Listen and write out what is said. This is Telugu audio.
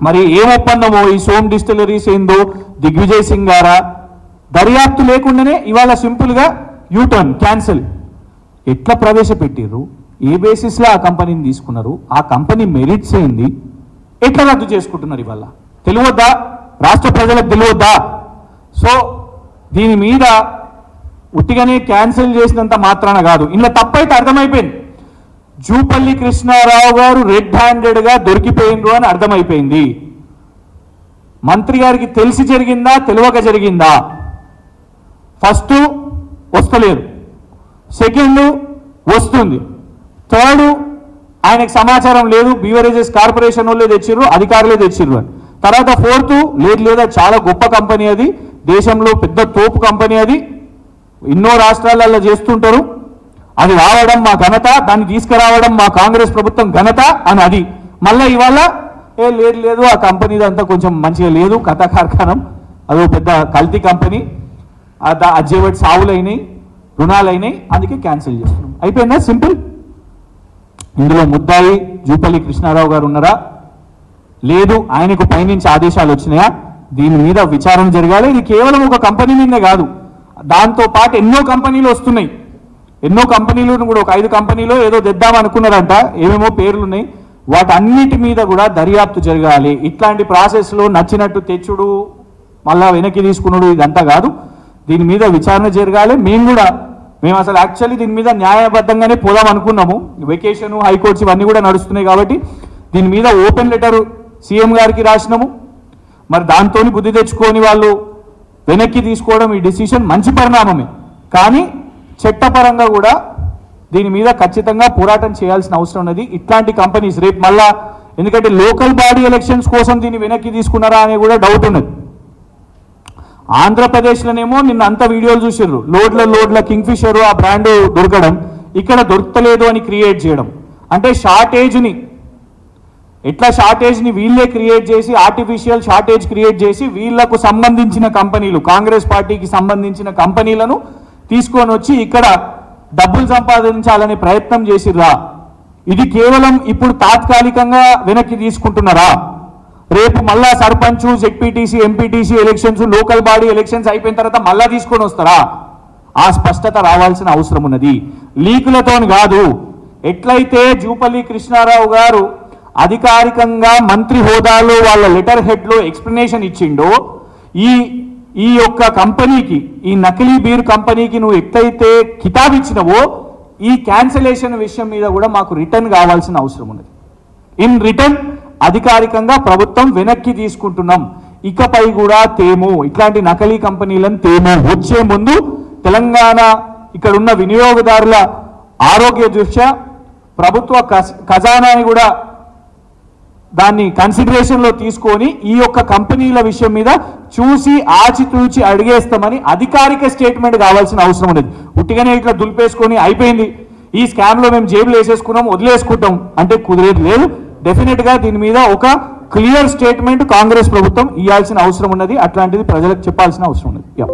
మరి ఏం ఒప్పందమో ఈ సోమ్ డిస్టిలరీస్ ఏందో దిగ్విజయ్ సింగ్ గారా? దర్యాప్తు లేకుండానే ఇవాళ సింపుల్గా యూటర్న్ క్యాన్సిల్. ఎట్లా ప్రవేశపెట్టిర్రు ఏ బేసిస్లో ఆ కంపెనీని తీసుకున్నారు? ఆ కంపెనీ మెరిట్స్ ఏంది? ఎట్లా రద్దు చేసుకుంటున్నారు ఇవాళ? తెలియద్దా రాష్ట్ర ప్రజలకు తెలియద్దా సో దీని మీద ఉట్టిగానే క్యాన్సిల్ చేసినంత మాత్రాన కాదు. ఇందులో తప్పైతే అర్థమైపోయింది. జూపల్లి కృష్ణారావు గారు రెడ్ హ్యాండెడ్గా దొరికిపోయిండ్రు అని అర్థమైపోయింది. మంత్రి గారికి తెలిసి జరిగిందా తెలియక జరిగిందా? ఫస్ట్ వస్తలేదు. సెకండ్ వస్తుంది. థర్డ్ ఆయనకు సమాచారం లేదు బీవరేజెస్ కార్పొరేషన్ వాళ్ళే తెచ్చిర్రు అధికారులే తెచ్చిర్రు అని. తర్వాత ఫోర్త్ లేదు లేదా చాలా గొప్ప కంపెనీ అది దేశంలో పెద్ద తోపు కంపెనీ అది. ఎన్నో రాష్ట్రాలలో చేస్తుంటారు. అది రావడం మా ఘనత దాన్ని తీసుకురావడం మా కాంగ్రెస్ ప్రభుత్వం ఘనత అని అది. మళ్ళీ ఇవాళ ఏ లేదు లేదు ఆ కంపెనీ అంతా కొంచెం మంచిగా లేదు కథ కార్ఖానం అదో పెద్ద కల్తీ కంపెనీ అజ్జేవటి సావులైనాయి రుణాలైనాయి అందుకే క్యాన్సిల్ చేస్తున్నాం. అయిపోయిందా? సింపుల్ ఇందులో ముద్దాయి జూపల్లి కృష్ణారావు గారు ఉన్నారా? లేదు ఆయనకు పైనుంచి ఆదేశాలు వచ్చినాయా? దీని మీద విచారణ జరగాలి. ఇది కేవలం ఒక కంపెనీ మీదే కాదు. దాంతో పాటు ఎన్నో కంపెనీలు వస్తున్నాయి. ఎన్నో కంపెనీలు కూడా ఒక ఐదు కంపెనీలో ఏదో తెద్దాం అనుకున్నారంట ఏమేమో పేర్లు ఉన్నాయి వాటన్నిటి మీద కూడా దర్యాప్తు జరగాలి. ఇట్లాంటి ప్రాసెస్లో నచ్చినట్టు తెచ్చుడు మళ్ళా వెనక్కి తీసుకున్నాడు ఇదంతా కాదు. దీని మీద విచారణ జరగాలి. మేము కూడా మేము అసలు యాక్చువల్లీ దీని మీద న్యాయబద్ధంగానే పోదాం అనుకున్నాము. వెకేషన్ హైకోర్ట్స్ ఇవన్నీ కూడా నడుస్తున్నాయి కాబట్టి దీని మీద ఓపెన్ లెటర్ సీఎం గారికి రాసినాము. మరి దాంతో బుద్ధి తెచ్చుకొని వాళ్ళు వెనక్కి తీసుకోవడం ఈ డిసిషన్ మంచి పరిణామమే. కానీ చట్టపరంగా కూడా దీని మీద ఖచ్చితంగా పోరాటం చేయాల్సిన అవసరం ఉన్నది. ఇట్లాంటి కంపెనీస్ రేపు మళ్ళా ఎందుకంటే లోకల్ బాడీ ఎలక్షన్స్ కోసం దీన్ని వెనక్కి తీసుకున్నారా అనే కూడా డౌట్ ఉన్నది. ఆంధ్రప్రదేశ్లోనేమో నిన్న అంత వీడియోలు చూసారు లోడ్ల లోడ్ల కింగ్ఫిషర్ ఆ బ్రాండ్ దొరకడం ఇక్కడ దొరకలేదు అని క్రియేట్ చేయడం. అంటే షార్టేజ్ని ఎట్లా షార్టేజ్ని వీళ్ళే క్రియేట్ చేసి ఆర్టిఫిషియల్ షార్టేజ్ క్రియేట్ చేసి వీళ్ళకు సంబంధించిన కంపెనీలు కాంగ్రెస్ పార్టీకి సంబంధించిన కంపెనీలను తీసుకొని వచ్చి ఇక్కడ డబ్బులు సంపాదించాలనే ప్రయత్నం చేసిర్రా? ఇది కేవలం ఇప్పుడు తాత్కాలికంగా వెనక్కి తీసుకుంటున్నారా? రేపు మళ్ళా sarpanch ZPTC MPTC elections local body elections అయిపోయిన తర్వాత మళ్ళా తీసుకొని వస్తారా? ఆ స్పష్టత రావాల్సిన అవసరం ఉన్నది. లీకులతో కాదు. ఎట్లయితే జూపల్లి కృష్ణారావు గారు అధికారికంగా మంత్రి హోదాలో వాళ్ళ లెటర్ హెడ్లో ఎక్స్ప్లెనేషన్ ఇచ్చిండో ఈ ఈ యొక్క కంపెనీకి ఈ నకిలీ బీర్ కంపెనీకి నువ్వు ఎట్లయితే కితాబ్ ఇచ్చినవో ఈ క్యాన్సలేషన్ విషయం మీద కూడా మాకు రిటర్న్ కావాల్సిన అవసరం ఉన్నది. ఇన్ రిటర్న్ అధికారికంగా ప్రభుత్వం వెనక్కి తీసుకుంటున్నాం. ఇకపై కూడా తేము. ఇట్లాంటి నకిలీ కంపెనీలను తేము. వచ్చే ముందు తెలంగాణ ఇక్కడ ఉన్న వినియోగదారుల ఆరోగ్య దృష్ట్యా ప్రభుత్వ ఖజానాని కూడా దాన్ని కన్సిడరేషన్లో తీసుకొని ఈ యొక్క కంపెనీల విషయం మీద చూసి ఆచితూచి అడిగేస్తామని అధికారిక స్టేట్మెంట్ కావాల్సిన అవసరం ఉండేది ఉట్టిగానే ఇట్లా దులిపేసుకొని అయిపోయింది. ఈ స్కామ్లో మేము జేబులు వేసేసుకున్నాం వదిలేసుకుంటాం. అంటే కుదిరేది లేదు. డెఫినెట్గా దీని మీద ఒక క్లియర్ స్టేట్మెంట్ కాంగ్రెస్ ప్రభుత్వం ఇవ్వాల్సిన అవసరం ఉన్నది. అట్లాంటిది ప్రజలకు చెప్పాల్సిన అవసరం ఉన్నది. యా